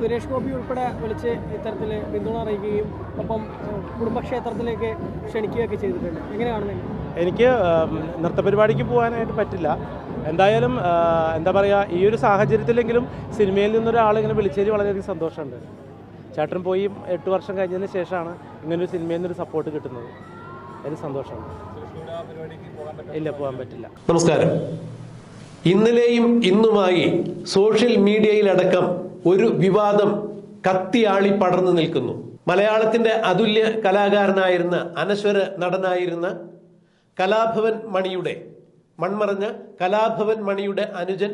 സുരേഷ് ഗോപി ഉൾപ്പെടെ വിളിച്ച് ഇത്തരത്തിൽ പിന്തുണ അറിയിക്കുകയും ഒപ്പം കുടുംബക്ഷേത്രത്തിലേക്ക് ക്ഷണിക്കുകയൊക്കെ ചെയ്തിട്ടുണ്ട്. എങ്ങനെ കാണുന്നത് എനിക്ക് നൃത്ത നൃത്തപരിപാടിക്ക് പോകാനായിട്ട് പറ്റില്ല. എന്തായാലും എന്താ പറയുക ഈ ഒരു സാഹചര്യത്തിലെങ്കിലും സിനിമയിൽ നിന്നൊരാളിങ്ങനെ വിളിച്ചതിൽ വളരെയധികം സന്തോഷമുണ്ട്. ചേട്ടൻ പോയി എട്ട് വർഷം കഴിഞ്ഞതിന് ശേഷമാണ് ഇങ്ങനൊരു സിനിമയിൽ നിന്നൊരു സപ്പോർട്ട് കിട്ടുന്നത്. അതിന് സന്തോഷമാണ് ഇല്ല പോകാൻ പറ്റില്ല. നമസ്കാരം. ഇന്നലെയും ഇന്നുമായി സോഷ്യൽ മീഡിയയിലടക്കം ഒരു വിവാദം കത്തിയാളി പടർന്നു നിൽക്കുന്നു. മലയാളത്തിന്റെ അതുല്യ കലാകാരനായിരുന്ന അനശ്വര നടനായിരുന്ന കലാഭവൻ മണിയുടെ മൺമറഞ്ഞ കലാഭവൻ മണിയുടെ അനുജൻ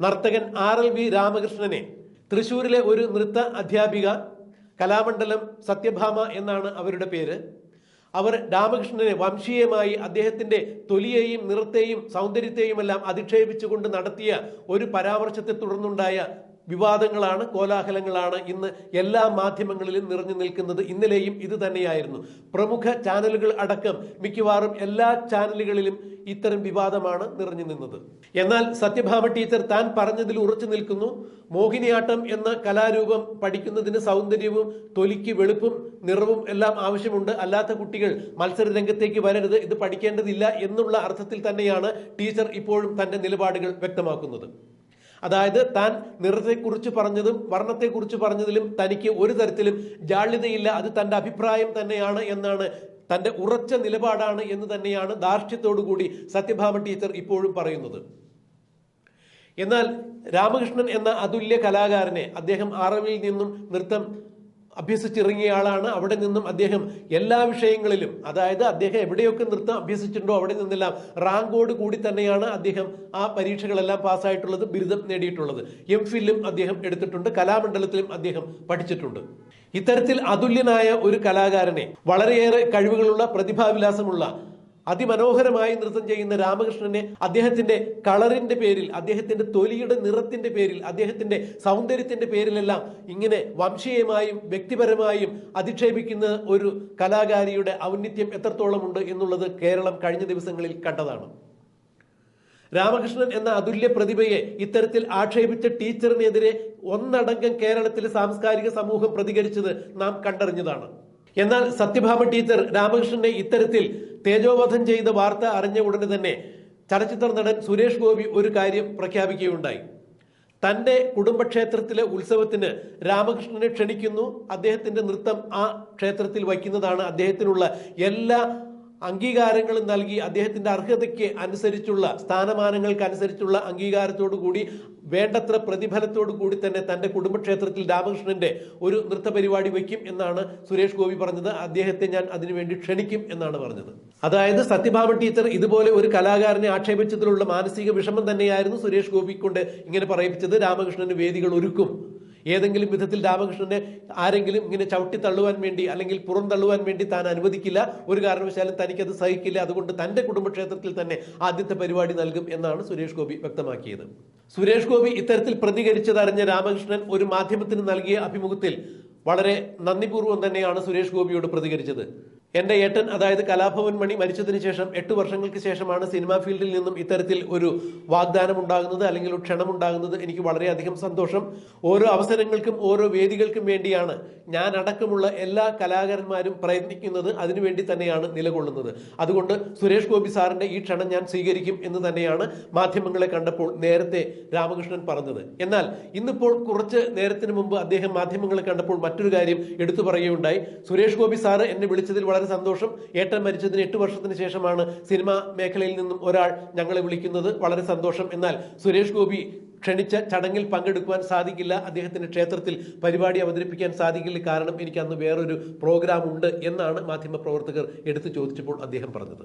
നർത്തകൻ ആർ എൽ വി രാമകൃഷ്ണനെ തൃശൂരിലെ ഒരു നൃത്ത അധ്യാപിക കലാമണ്ഡലം സത്യഭാമ എന്നാണ് അവരുടെ പേര്. അവർ രാമകൃഷ്ണനെ വംശീയമായി അദ്ദേഹത്തിന്റെ തൊലിയെയും നിറത്തെയും സൗന്ദര്യത്തെയും എല്ലാം അധിക്ഷേപിച്ചുകൊണ്ട് നടത്തിയ ഒരു പരാമർശത്തെ തുടർന്നുണ്ടായ വിവാദങ്ങളാണ് കോലാഹലങ്ങളാണ് ഇന്ന് എല്ലാ മാധ്യമങ്ങളിലും നിറഞ്ഞു നിൽക്കുന്നത്. ഇന്നലെയും ഇത് തന്നെയായിരുന്നു. പ്രമുഖ ചാനലുകൾ അടക്കം മിക്കവാറും എല്ലാ ചാനലുകളിലും ഇത്തരം വിവാദമാണ് നിറഞ്ഞു നിന്നത്. എന്നാൽ സത്യഭാമ ടീച്ചർ താൻ പറഞ്ഞതിൽ ഉറച്ചു നിൽക്കുന്നു. മോഹിനിയാട്ടം എന്ന കലാരൂപം പഠിക്കുന്നതിന് സൗന്ദര്യവും തൊലിക്ക് വെളുപ്പും നിറവും എല്ലാം ആവശ്യമുണ്ട്. അല്ലാത്ത കുട്ടികൾ മത്സര രംഗത്തേക്ക് വരരുത്. ഇത് പഠിക്കേണ്ടതില്ല എന്നുള്ള അർത്ഥത്തിൽ തന്നെയാണ് ടീച്ചർ ഇപ്പോഴും തന്റെ നിലപാടുകൾ വ്യക്തമാക്കുന്നത്. അതായത് താൻ നിറത്തെക്കുറിച്ച് പറഞ്ഞതും വർണത്തെക്കുറിച്ച് പറഞ്ഞതിലും തനിക്ക് ഒരു തരത്തിലും ജാള്യതയില്ല. അത് തന്റെ അഭിപ്രായം തന്നെയാണ് എന്നാണ് തന്റെ ഉറച്ച നിലപാടാണ് എന്ന് തന്നെയാണ് ധാർഷ്ട്യത്തോടുകൂടി സത്യഭാമ ടീച്ചർ ഇപ്പോഴും പറയുന്നത്. എന്നാൽ രാമകൃഷ്ണൻ എന്ന അതുല്യ കലാകാരനെ അദ്ദേഹം ആറവിൽ നിന്നും നൃത്തം അഭ്യസിച്ചിറങ്ങിയ ആളാണ് അവിടെ നിന്നും അദ്ദേഹം എല്ലാ വിഷയങ്ങളിലും. അതായത് അദ്ദേഹം എവിടെയൊക്കെ നൃത്തം അഭ്യസിച്ചിട്ടുണ്ടോ അവിടെ നിന്നെല്ലാം റാങ്കോട് കൂടി തന്നെയാണ് അദ്ദേഹം ആ പരീക്ഷകളെല്ലാം പാസ്സായിട്ടുള്ളത് ബിരുദം നേടിയിട്ടുള്ളത്. എം ഫില്ലും അദ്ദേഹം എടുത്തിട്ടുണ്ട് കലാമണ്ഡലത്തിലും അദ്ദേഹം പഠിച്ചിട്ടുണ്ട്. ഇത്തരത്തിൽ അതുല്യനായ ഒരു കലാകാരനെ വളരെയേറെ കഴിവുകളുള്ള പ്രതിഭാവിലാസമുള്ള അതിമനോഹരമായി നൃത്തം ചെയ്യുന്ന രാമകൃഷ്ണനെ അദ്ദേഹത്തിന്റെ കളറിന്റെ പേരിൽ അദ്ദേഹത്തിന്റെ തൊലിയുടെ നിറത്തിന്റെ പേരിൽ അദ്ദേഹത്തിന്റെ സൗന്ദര്യത്തിന്റെ പേരിലെല്ലാം ഇങ്ങനെ വംശീയമായും വ്യക്തിപരമായും അധിക്ഷേപിക്കുന്ന ഒരു കലാകാരിയുടെ ഔന്നിത്യം എത്രത്തോളം ഉണ്ട് എന്നുള്ളത് കേരളം കഴിഞ്ഞ ദിവസങ്ങളിൽ കണ്ടതാണ്. രാമകൃഷ്ണൻ എന്ന അതുല്യ പ്രതിഭയെ ഇത്തരത്തിൽ ആക്ഷേപിച്ച ടീച്ചറിനെതിരെ ഒന്നടങ്കം കേരളത്തിലെ സാംസ്കാരിക സമൂഹം പ്രതികരിച്ചത് നാം കണ്ടറിഞ്ഞതാണ്. എന്നാൽ സത്യഭാമ ടീച്ചർ രാമകൃഷ്ണനെ ഇത്തരത്തിൽ തേജോവധം ചെയ്ത വാർത്ത അറിഞ്ഞ ഉടനെ തന്നെ ചലച്ചിത്ര നടൻ സുരേഷ് ഗോപി ഒരു കാര്യം പ്രഖ്യാപിക്കുകയുണ്ടായി. തന്റെ കുടുംബക്ഷേത്രത്തിലെ ഉത്സവത്തിന് രാമകൃഷ്ണനെ ക്ഷണിക്കുന്നു. അദ്ദേഹത്തിന്റെ നൃത്തം ആ ക്ഷേത്രത്തിൽ വയ്ക്കുന്നതാണ് അദ്ദേഹത്തിനുള്ള എല്ലാ അംഗീകാരങ്ങളും നൽകി അദ്ദേഹത്തിന്റെ അർഹതയ്ക്ക് അനുസരിച്ചുള്ള സ്ഥാനമാനങ്ങൾക്ക് അനുസരിച്ചുള്ള അംഗീകാരത്തോടു കൂടി വേണ്ടത്ര പ്രതിഫലത്തോടു കൂടി തന്നെ തന്റെ കുടുംബക്ഷേത്രത്തിൽ രാമകൃഷ്ണന്റെ ഒരു നൃത്ത പരിപാടി വയ്ക്കും എന്നാണ് സുരേഷ് ഗോപി പറഞ്ഞത്. അദ്ദേഹത്തെ ഞാൻ അതിനുവേണ്ടി ക്ഷണിക്കും എന്നാണ് പറഞ്ഞത്. അതായത് സത്യഭാമ ടീച്ചർ ഇതുപോലെ ഒരു കലാകാരനെ ആക്ഷേപിച്ചതിലുള്ള മാനസിക വിഷമം തന്നെയായിരുന്നു സുരേഷ് ഗോപി കൊണ്ട് ഇങ്ങനെ പറയിപ്പിച്ചത്. രാമകൃഷ്ണന് വേദികൾ ഒരുക്കും. ഏതെങ്കിലും വിധത്തിൽ രാമകൃഷ്ണനെ ആരെങ്കിലും ഇങ്ങനെ ചവിട്ടി തള്ളുവാൻ വേണ്ടി അല്ലെങ്കിൽ പുറം തള്ളുവാൻ വേണ്ടി താൻ അനുവദിക്കില്ല ഒരു കാരണവശാലും തനിക്കത് സഹിക്കില്ല. അതുകൊണ്ട് തന്റെ കുടുംബക്ഷേത്രത്തിൽ തന്നെ ആദ്യത്തെ പരിപാടി നൽകും എന്നാണ് സുരേഷ് ഗോപി വ്യക്തമാക്കിയത്. സുരേഷ് ഗോപി ഇത്തരത്തിൽ പ്രതികരിച്ചതറിഞ്ഞ രാമകൃഷ്ണൻ ഒരു മാധ്യമത്തിന് നൽകിയ അഭിമുഖത്തിൽ വളരെ നന്ദിപൂർവം തന്നെയാണ് സുരേഷ് ഗോപിയോട് പ്രതികരിച്ചത്. എന്റെ ഏട്ടൻ അതായത് കലാഭവൻ മണി മരിച്ചതിന് ശേഷം എട്ട് വർഷങ്ങൾക്ക് ശേഷമാണ് സിനിമാ ഫീൽഡിൽ നിന്നും ഇത്തരത്തിൽ ഒരു വാഗ്ദാനം ഉണ്ടാകുന്നത് അല്ലെങ്കിൽ ഒരു ക്ഷണം ഉണ്ടാകുന്നത് എനിക്ക് വളരെയധികം സന്തോഷം. ഓരോ അവസരങ്ങൾക്കും ഓരോ വേദികൾക്കും വേണ്ടിയാണ് ഞാൻ അടക്കമുള്ള എല്ലാ കലാകാരന്മാരും പ്രയത്നിക്കുന്നത്. അതിനുവേണ്ടി തന്നെയാണ് നിലകൊള്ളുന്നത്. അതുകൊണ്ട് സുരേഷ് ഗോപി സാറിന്റെ ഈ ക്ഷണം ഞാൻ സ്വീകരിക്കും എന്ന് തന്നെയാണ് മാധ്യമങ്ങളെ കണ്ടപ്പോൾ നേരത്തെ രാമകൃഷ്ണൻ പറഞ്ഞത്. എന്നാൽ ഇന്നിപ്പോൾ കുറച്ച് നേരത്തിന് മുമ്പ് അദ്ദേഹം മാധ്യമങ്ങളെ കണ്ടപ്പോൾ മറ്റൊരു കാര്യം എടുത്തു പറയുകയുണ്ടായി. സുരേഷ് ഗോപി സാറ് എന്നെ വിളിച്ചതിൽ വളരെ സന്തോഷം. ഏട്ടൻ മരിച്ചതിന് എട്ട് വർഷത്തിന് ശേഷമാണ് സിനിമാ മേഖലയിൽ നിന്നും ഒരാൾ ഞങ്ങളെ വിളിക്കുന്നത്. വളരെ സന്തോഷം. എന്നാൽ സുരേഷ് ഗോപി ക്ഷണിച്ച ചടങ്ങിൽ പങ്കെടുക്കുവാൻ സാധിക്കില്ല. അദ്ദേഹത്തിന്റെ ക്ഷേത്രത്തിൽ പരിപാടി അവതരിപ്പിക്കാൻ സാധിക്കില്ല. കാരണം എനിക്ക് അന്ന് വേറൊരു പ്രോഗ്രാം ഉണ്ട് എന്നാണ് മാധ്യമപ്രവർത്തകർ എടുത്തു ചോദിച്ചപ്പോൾ അദ്ദേഹം പറഞ്ഞത്.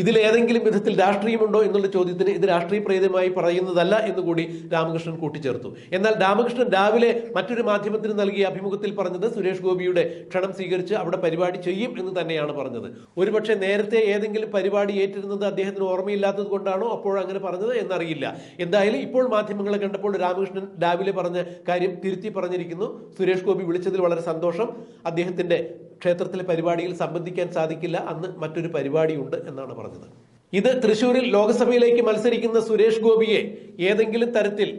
ഇതിൽ ഏതെങ്കിലും വിധത്തിൽ രാഷ്ട്രീയമുണ്ടോ എന്നുള്ള ചോദ്യത്തിന് ഇത് രാഷ്ട്രീയ പ്രേതമായി പറയുന്നതല്ല എന്നുകൂടി രാമകൃഷ്ണൻ കൂട്ടിച്ചേർത്തു. എന്നാൽ രാമകൃഷ്ണൻ രാവിലെ മറ്റൊരു മാധ്യമത്തിന് നൽകിയ അഭിമുഖത്തിൽ പറഞ്ഞത് സുരേഷ് ഗോപിയുടെ ക്ഷണം സ്വീകരിച്ച് അവിടെ പരിപാടി ചെയ്യും എന്ന് തന്നെയാണ് പറഞ്ഞത്. ഒരുപക്ഷെ നേരത്തെ ഏതെങ്കിലും പരിപാടി ഏറ്റിരുന്നത് അദ്ദേഹത്തിന് ഓർമ്മയില്ലാത്തത് കൊണ്ടാണോ അപ്പോൾ അങ്ങനെ പറഞ്ഞത് എന്നറിയില്ല. എന്തായാലും ഇപ്പോൾ മാധ്യമങ്ങളെ കണ്ടപ്പോൾ രാമകൃഷ്ണൻ രാവിലെ പറഞ്ഞ കാര്യം തിരുത്തി പറഞ്ഞിരിക്കുന്നു. സുരേഷ് ഗോപി വിളിച്ചതിൽ വളരെ സന്തോഷം. അദ്ദേഹത്തിന്റെ ക്ഷേത്രത്തിലെ പരിപാടിയിൽ സംബന്ധിക്കാൻ സാധിക്കില്ല. അന്ന് മറ്റൊരു പരിപാടിയുണ്ട് എന്നാണ് പറഞ്ഞത്. ഇത് തൃശൂരിൽ ലോക്സഭയിലേക്ക് മത്സരിക്കുന്ന സുരേഷ് ഗോപിയെ ഏതെങ്കിലും തരത്തിൽ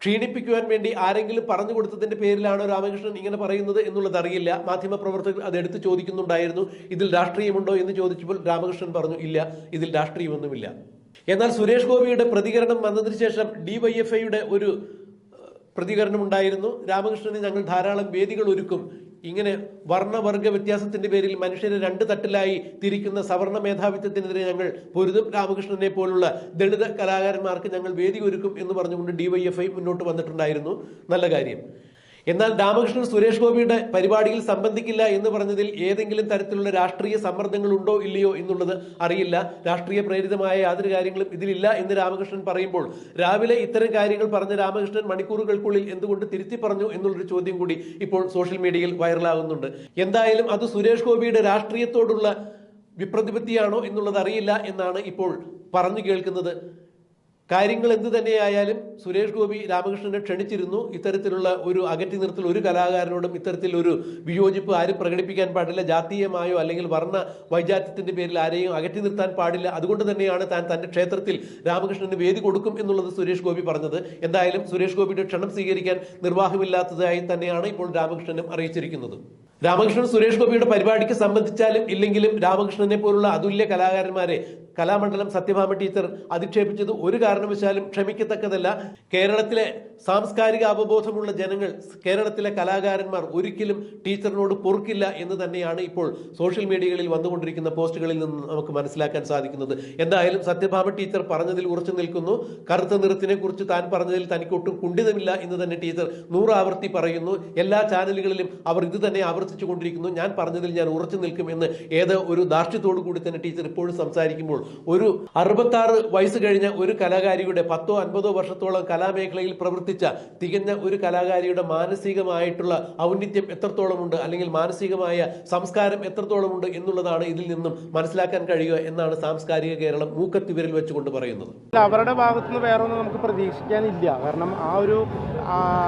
ക്ഷീണിപ്പിക്കുവാൻ വേണ്ടി ആരെങ്കിലും പറഞ്ഞു കൊടുത്തതിന്റെ പേരിലാണോ രാമകൃഷ്ണൻ ഇങ്ങനെ പറയുന്നത് എന്നുള്ളത് അറിയില്ല. മാധ്യമപ്രവർത്തകർ അത് എടുത്ത് ചോദിക്കുന്നുണ്ടായിരുന്നു. ഇതിൽ രാഷ്ട്രീയമുണ്ടോ എന്ന് ചോദിച്ചപ്പോൾ രാമകൃഷ്ണൻ പറഞ്ഞു ഇല്ല ഇതിൽ രാഷ്ട്രീയമൊന്നുമില്ല. എന്നാൽ സുരേഷ് ഗോപിയുടെ പ്രതികരണം വന്നതിന് ശേഷം ഡിവൈഎഫ്ഐയുടെ ഒരു പ്രതികരണം ഉണ്ടായിരുന്നു രാമകൃഷ്ണന് ഞങ്ങൾ ധാരാളം വേദികൾ ഒരുക്കും. ഇങ്ങനെ വർണവർഗ വ്യത്യാസത്തിന്റെ പേരിൽ മനുഷ്യരെ രണ്ട് തട്ടിലായി തിരിക്കുന്ന സവർണ മേധാവിത്വത്തിനെതിരെ ഞങ്ങൾ പൊരുതും. രാമകൃഷ്ണനെ പോലുള്ള ദളിത കലാകാരന്മാർക്ക് ഞങ്ങൾ വേദി ഒരുക്കും എന്ന് പറഞ്ഞുകൊണ്ട് ഡിവൈഎഫ്ഐ മുന്നോട്ട് വന്നിട്ടുണ്ടായിരുന്നു. നല്ല കാര്യം. എന്നാൽ രാമകൃഷ്ണൻ സുരേഷ് ഗോപിയുടെ പരിപാടിയിൽ സംബന്ധിക്കില്ല എന്ന് പറഞ്ഞതിൽ ഏതെങ്കിലും തരത്തിലുള്ള രാഷ്ട്രീയ സമ്മർദ്ദങ്ങൾ ഉണ്ടോ ഇല്ലയോ എന്നുള്ളത് അറിയില്ല. രാഷ്ട്രീയ പ്രേരിതമായ യാതൊരു കാര്യങ്ങളും ഇതിലില്ല എന്ന് രാമകൃഷ്ണൻ പറയുമ്പോൾ രാവിലെ ഇത്തരം കാര്യങ്ങൾ പറഞ്ഞ രാമകൃഷ്ണൻ മണിക്കൂറുകൾക്കുള്ളിൽ എന്തുകൊണ്ട് തിരുത്തി പറഞ്ഞു എന്നുള്ളൊരു ചോദ്യം കൂടി ഇപ്പോൾ സോഷ്യൽ മീഡിയയിൽ വൈറലാകുന്നുണ്ട്. എന്തായാലും അത് സുരേഷ് ഗോപിയുടെ രാഷ്ട്രീയത്തോടുള്ള വിപ്രതിപത്തിയാണോ എന്നുള്ളത് അറിയില്ല എന്നാണ് ഇപ്പോൾ പറഞ്ഞു കേൾക്കുന്നത് കാര്യങ്ങൾ എന്ത് തന്നെയായാലും സുരേഷ് ഗോപി രാമകൃഷ്ണനെ ക്ഷണിച്ചിരുന്നു. ഇത്തരത്തിലുള്ള ഒരു അകറ്റി നിർത്തൽ ഒരു കലാകാരനോടും ഇത്തരത്തിൽ ഒരു വിയോജിപ്പ് ആരും പ്രകടിപ്പിക്കാൻ പാടില്ല. ജാതീയമായോ അല്ലെങ്കിൽ വർണ വൈജാത്യത്തിന്റെ പേരിൽ ആരെയും അകറ്റി നിർത്താൻ പാടില്ല. അതുകൊണ്ട് തന്നെയാണ് താൻ തന്റെ ക്ഷേത്രത്തിൽ രാമകൃഷ്ണന് വേദി കൊടുക്കും എന്നുള്ളത് സുരേഷ് ഗോപി പറഞ്ഞത്. എന്തായാലും സുരേഷ് ഗോപിയുടെ ക്ഷണം സ്വീകരിക്കാൻ നിർവാഹമില്ലാത്തതായി തന്നെയാണ് ഇപ്പോൾ രാമകൃഷ്ണനും അറിയിച്ചിരിക്കുന്നത്. രാമകൃഷ്ണൻ സുരേഷ് ഗോപിയുടെ പരിപാടിക്ക് സംബന്ധിച്ചാലും ഇല്ലെങ്കിലും രാമകൃഷ്ണനെ പോലുള്ള അതുല്യ കലാകാരന്മാരെ കലാമണ്ഡലം സത്യഭാമ ടീച്ചർ അധിക്ഷേപിച്ചത് ഒരു കാരണവശാലും ക്ഷമിക്കത്തക്കതല്ല. കേരളത്തിലെ സാംസ്കാരിക അവബോധമുള്ള ജനങ്ങൾ കേരളത്തിലെ കലാകാരന്മാർ ഒരിക്കലും ടീച്ചറിനോട് പൊറുക്കില്ല എന്ന് തന്നെയാണ് ഇപ്പോൾ സോഷ്യൽ മീഡിയകളിൽ വന്നുകൊണ്ടിരിക്കുന്ന പോസ്റ്റുകളിൽ നിന്ന് നമുക്ക് മനസ്സിലാക്കാൻ സാധിക്കുന്നത്. എന്തായാലും സത്യഭാമ ടീച്ചർ പറഞ്ഞതിൽ ഉറച്ചു നിൽക്കുന്നു. കറുത്ത നിറത്തിനെ കുറിച്ച് താൻ പറഞ്ഞതിൽ തനിക്ക് ഒട്ടും കുണ്ഠിതമില്ല എന്ന് തന്നെ ടീച്ചർ നൂറാവർത്തി പറയുന്നു. എല്ലാ ചാനലുകളിലും അവർ ഇത് തന്നെ ആവർത്തിച്ചു കൊണ്ടിരിക്കുന്നു ഞാൻ പറഞ്ഞതിൽ ഞാൻ ഉറച്ചു നിൽക്കും എന്ന് ഏത് ഒരു ധാർഷ്ട്യത്തോടു കൂടി തന്നെ ടീച്ചർ ഇപ്പോഴും സംസാരിക്കുമ്പോൾ ഒരു അറുപത്തി ആറ് വയസ്സ് കഴിഞ്ഞ ഒരു കലാകാരിയുടെ പത്തോ അൻപതോ വർഷത്തോളം കലാമേഖലയിൽ പ്രവർത്തിച്ച തികഞ്ഞ ഒരു കലാകാരിയുടെ മാനസികമായിട്ടുള്ള ഔന്നിത്യം എത്രത്തോളമുണ്ട് അല്ലെങ്കിൽ മാനസികമായ സംസ്കാരം എത്രത്തോളമുണ്ട് എന്നുള്ളതാണ് ഇതിൽ നിന്നും മനസ്സിലാക്കാൻ കഴിയുക എന്നാണ് സാംസ്കാരിക കേരളം മൂക്കത്തിവിരൽ വെച്ചുകൊണ്ട് പറയുന്നത്. അവരുടെ ഭാഗത്തുനിന്ന് വേറെ ഒന്നും നമുക്ക് പ്രതീക്ഷിക്കാനില്ല. കാരണം ആ ഒരു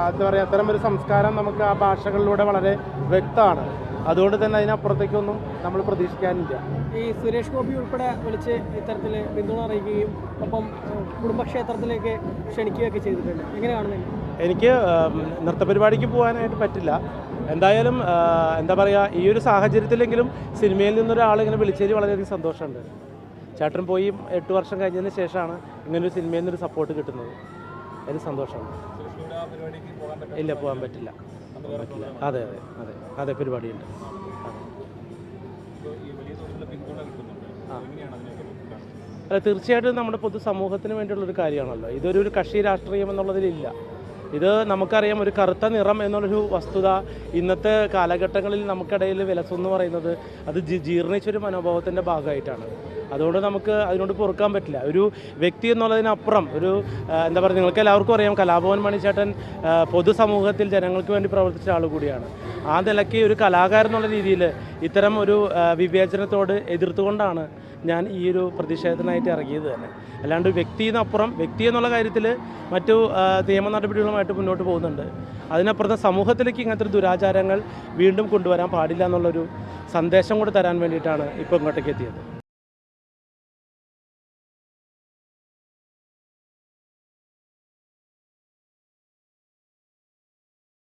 എന്താ പറയുക അത്തരം ഒരു സംസ്കാരം നമുക്ക് ആ ഭാഷകളിലൂടെ വളരെ വ്യക്തമാണ്. അതുകൊണ്ട് തന്നെ അതിനപ്പുറത്തേക്കൊന്നും നമ്മൾ പ്രതീക്ഷിക്കാനില്ല. ഈ സുരേഷ് ഗോപി ഉൾപ്പെടെ വിളിച്ച് ഇത്തരത്തിൽ പിന്തുണ അറിയിക്കുകയും ഒപ്പം കുടുംബക്ഷേത്രത്തിലേക്ക് ക്ഷണിക്കുകയൊക്കെ ചെയ്തിട്ടുണ്ട്. എങ്ങനെയാണ് നിങ്ങൾ എനിക്ക് നൃത്തപരിപാടിക്ക് പോകാനായിട്ട് പറ്റില്ല. എന്തായാലും എന്താ പറയുക ഈ ഒരു സാഹചര്യത്തിലെങ്കിലും സിനിമയിൽ നിന്നൊരാളിങ്ങനെ വിളിച്ചതിൽ വളരെയധികം സന്തോഷമുണ്ട്. ചേട്ടൻ പോയി എട്ട് വർഷം കഴിഞ്ഞതിന് ശേഷമാണ് ഇങ്ങനൊരു സിനിമയിൽ നിന്നൊരു സപ്പോർട്ട് കിട്ടുന്നത്. അതിന് സന്തോഷമാണ് ഇല്ല പോകാൻ പറ്റില്ല. പറ്റില്ല അതെ അതെ അതെ. അതെ പരിപാടിയുണ്ട്. അല്ല തീർച്ചയായിട്ടും നമ്മുടെ പൊതുസമൂഹത്തിന് വേണ്ടിയുള്ളൊരു കാര്യമാണല്ലോ. ഇതൊരു കക്ഷി രാഷ്ട്രീയം എന്നുള്ളതിലില്ല. ഇത് നമുക്കറിയാം ഒരു കറുത്ത നിറം എന്നുള്ളൊരു വസ്തുത ഇന്നത്തെ കാലഘട്ടങ്ങളിൽ നമുക്കിടയിൽ വിലസെന്ന് പറയുന്നത് അത് ജീർണിച്ചൊരു മനോഭാവത്തിന്റെ ഭാഗമായിട്ടാണ്. അതുകൊണ്ട് നമുക്ക് അതിനോട് പൊറുക്കാൻ പറ്റില്ല. ഒരു വ്യക്തി എന്നുള്ളതിനപ്പുറം ഒരു എന്താ പറയുക നിങ്ങൾക്ക് എല്ലാവർക്കും അറിയാം കലാഭവൻ മണിച്ചേട്ടൻ പൊതുസമൂഹത്തിൽ ജനങ്ങൾക്ക് വേണ്ടി പ്രവർത്തിച്ച ആൾ കൂടിയാണ്. ആ നിലയ്ക്ക് ഒരു കലാകാരൻ എന്നുള്ള രീതിയിൽ ഇത്തരം ഒരു വിവേചനത്തോട് എതിർത്തുകൊണ്ടാണ് ഞാൻ ഈ ഒരു പ്രതിഷേധത്തിനായിട്ട് ഇറങ്ങിയത് തന്നെ. അല്ലാണ്ട് വ്യക്തിന്നപ്പുറം വ്യക്തി എന്നുള്ള കാര്യത്തിൽ മറ്റു നിയമ നടപടികളുമായിട്ട് മുന്നോട്ട് പോകുന്നുണ്ട്. അതിനപ്പുറത്ത് സമൂഹത്തിലേക്ക് ഇങ്ങനത്തെ ദുരാചാരങ്ങൾ വീണ്ടും കൊണ്ടുവരാൻ പാടില്ല എന്നുള്ളൊരു സന്ദേശം കൂടെ തരാൻ വേണ്ടിയിട്ടാണ് ഇപ്പോൾ ഇങ്ങോട്ടേക്ക് എത്തിയത്.